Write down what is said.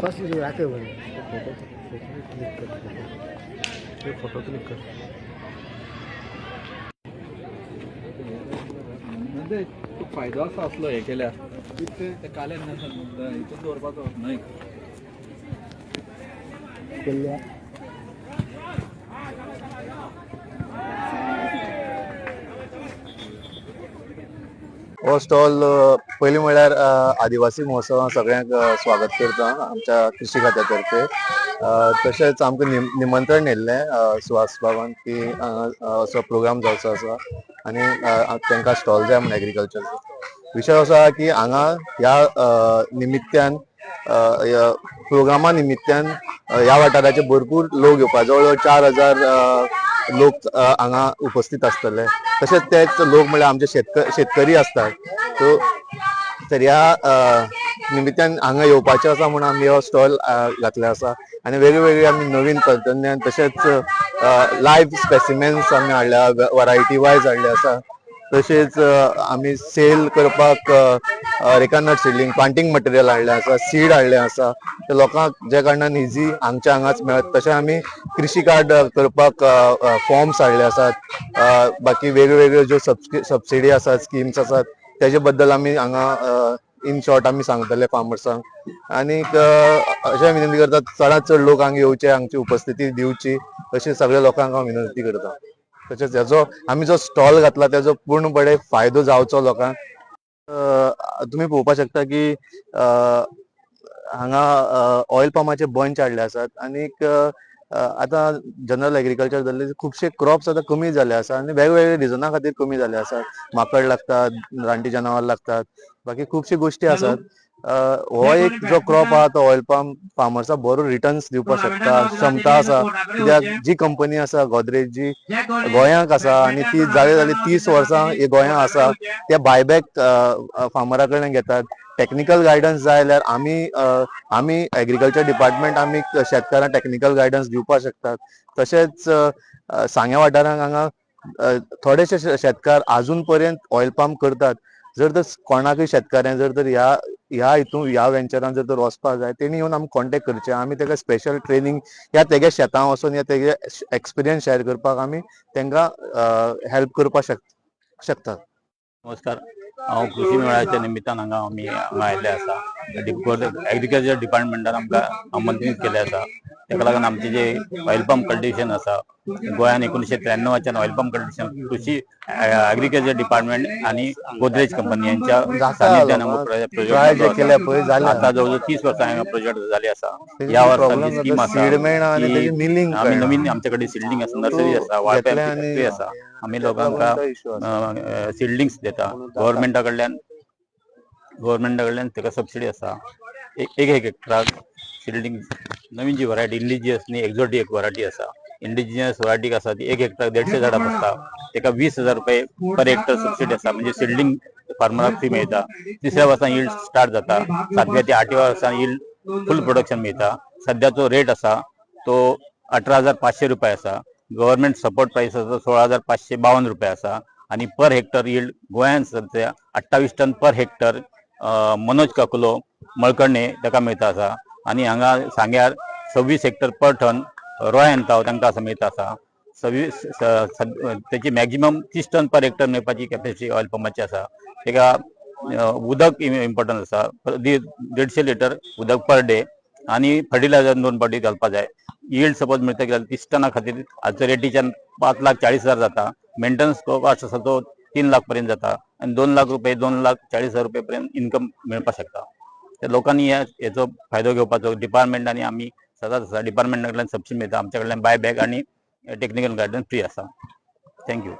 कसली तू राखे फोटो क्लिक कर फोटो क्लिक कर. म्हणजे तो फायदो आसा असलो हे केल्यार ते काल्यान नासा हितून दवरपाचो न्हय केल्ल्या हो स्टॉल पयलीं म्हणल्यार आदिवासी महोत्सवाक सगळ्यांक uh, स्वागत करता आमच्या कृषी खात्या तर्फे uh, तशेंच आमकां निम- निमंत्रण येयल्लें uh, सुहास बाबान की हांगा असो प्रोग्राम जावचो आसा आनी अ, तांकां स्टॉल जाय म्हणून एग्रीकल्चर विशय असो आसा की हांगा ह्या निमित्यान प्रोग्रामा निमित्यान ह्या वाठाराचे भरपूर लोक येवपा जवळ जवळ चार हजार लोक हांगा उपस्थित आसतले तशेंच तेच लोक म्हळ्यार आमचे शेतक शेतकरी आसतात सो तर ह्या निमित्यान हांगा येवपाचे आसा म्हणून आमी हो स्टॉल घातले आसा. आनी वेगवेगळे आमी नवीन तंत्रज्ञान तशेंच लायव्ह स्पेसिमेन्स आमी हाडल्या वरायटी वायज हाडले आसा. तशेंच आमी सेल करपाक रेकानट सिडलिंग प्लांटींग मटेरियल हाडलें आसा सीड हाडलें आसा तें लोकांक जे कारणान इजी हांगच्या हांगाच मेळत. तशें आमी कृशी कार्ड करपाक फॉर्म्स हाडले आसात बाकी बाकी वेगवेगळ्यो ज्यो सबसिडी आसात स्किम्स आसात तेजे बद्दल आमी हांगा इन शॉर्ट आमी सांगतले फार्मर्सांक आनीक अशें विनंती करतात चडांत चड लोक हांगा येवचे हांगची उपस्थिती दिवची अशी सगळ्या लोकांक हांव विनंती करता. तशेंच हेजो आमी जो स्टॉल घातला तेजो पूर्णपणे फायदो जावचो लोकांक. तुमी पळोवपाक शकता की हांगा ऑयल पामाचे बंच हाडले आसात. आनीक आतां जनरल एग्रीकल्चर जाल्ले खुबशे क्रॉप्स आतां कमी जाले आसा आनी वेगवेगळे रिजना खातीर कमी जाले आसात. माकड लागतात रानटी जनावर लागतात बाकी खुबशी गोश्टी आसात. हो एक जो क्रॉप आहा तो ऑयल पाम फार्मर्साक बरो रिटर्न्स दिवपाक शकता. क्षमता आसा कित्याक जी कंपनी आसा गोदरेज जी गोंयांक आसा आनी ती जाले जाले तीस वर्सां ही गोंयां आसा ते बायबॅक फार्मरा कडल्यान घेतात. टेक्निकल गायडन्स जाय जाल्यार आमी आमी एग्रीकल्चर डिपार्टमेंट आमी शेतकारांक टेक्निकल गायडन्स दिवपाक शकतात. तशेंच सांग्या वाठारांत हांगा थोडेशे शेतकार आजून पर्यंत ऑयल पाम करतात. जर तर कोणाकय शेतकाऱ्यां जर तर ह्या ह्या हितून ह्या वेंचरान जर तर वचपाक जाय तेणी येवन आमी कॉन्टेक्ट करचे. आमी तेका स्पेशल ट्रेनींग या तेगे शेतां वचोन या तेगे एक्सपिरियन्स शेअर करपाक आमी तेंका हेल्प करपाक शक शकतात. नमस्कार. हांव कृषी मेळाच्या निमित्तान हांगा आमी हांगा आयिल्ले आसा एग्रीकल्चर डिपार्टमेंटान आमकां आमंत्रीत केल्ले आसा. तेका लागून आमचे जे ऑयल पंप कल्टिवेशन आसा गोंयान एकोणीशे त्र्याण्णवाच्यान ऑयल पंप कल्टिवेशन कृषी एग्रीकल्चर डिपार्टमेंट आणि गोदरेज कंपनी यांच्या सानिध्यान प्रोजेक्ट केल्या पळय आता जवळ तीस वर्सां हांगा प्रोजेक्ट जाले आसा या वर्साची स्कीम आसा आमी. नवीन आमचे कडेन सिल्डींग आसा नर्सरी आसा वाळपे घेतले आमची आनी फॅक्टरी आसा आमी लोकांका. सिल्डिंग्स देता. गव्हर्मेंटा कडल्यान गव्हर्मेंटा कडल्यान तेका सबसिडी आसा एक एक एक हेक्टराक शिल्डिंग नवीन जी वरायटी इंडिजियस न्ही एक्झोटीक वरायटी आसा इंडिजिनियस वरायटीक आसा ती एक हेक्टर देडशे झाडां पडटा तेका वीस हजार रुपये पर हेक्टर सबसिडी आसा म्हणजे सिल्डिंग फार्मराक फ्री मेळटा तिसऱ्या वर्सा यील्ड स्टार्ट जाता. सातव्या ते आठव्या वर्सान यील्ड फुल प्रोडक्शन मेळटा सध्याचो रेट आसा तो अठरा हजार पाचशे रुपये आसा गव्हर्मेंट सपोर्ट प्राईस आसा सोळा हजार पाचशे बावन्न रुपये आसा आणि पर हेक्टर यील्ड गोंयांत सध्या अठ्ठावीस ton per hectare Manoj Kakulo Malkarne ताका मेळता आसा आनी हांगा सांग्यार सव्वीस हेक्टर पर टन रॉय ताव हो, तांकां आसा मेळता आसा सव्वीस तेची मॅक्झिमम तीस टन पर हेक्टर मेळपाची कॅपेसिटी ऑयल पंपाची आसा तेका उदक इम्पॉर्टंट आसा देडशे लिटर उदक पर डे आणि फर्टिलायझर दोन पाटी घालपा जाय. इल्ड सपोज मिळता जाल्यार तीस टना खातीर आजच्या रेटीच्यान पाच लाख चाळीस हजार जाता. मेंटेनन्स कॉस्ट आसा तो तीन लाख पर्यंत जाता. आणि दोन लाख रुपये दोन लाख चाळीस हजार रुपये पर्यंत इन्कम मेळपाक शकता. तर लोकांनी ह्या हेचो फायदो घेवपाचो डिपार्टमेंटांनी आमी सदांच आसा डिपार्टमेंटा कडल्यान सबसिडी मेळटा आमच्या कडल्यान बाय बॅक आणि टेक्निकल गायडन्स फ्री आसा थँक्यू